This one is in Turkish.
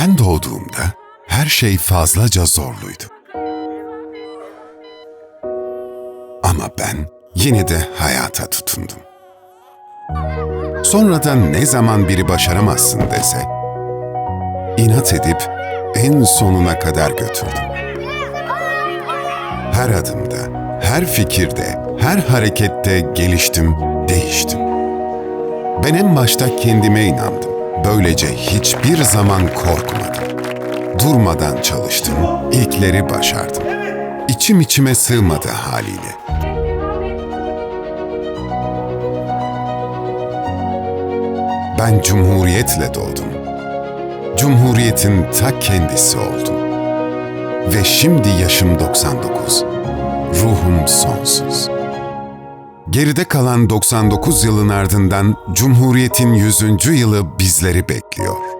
Ben doğduğumda her şey fazlaca zorluydu. Ama ben yine de hayata tutundum. Sonradan ne zaman biri başaramazsın dese, inat edip en sonuna kadar götürdüm. Her adımda, her fikirde, her harekette geliştim, değiştim. Ben en başta kendime inandım. Böylece hiçbir zaman korkmadım. Durmadan çalıştım, ilkleri başardım. İçim içime sığmadı haliyle. Ben cumhuriyetle doğdum. Cumhuriyetin ta kendisi oldum. Ve şimdi yaşım 99. Ruhum sonsuz. Geride kalan 99 yılın ardından Cumhuriyet'in 100. yılı bizleri bekliyor.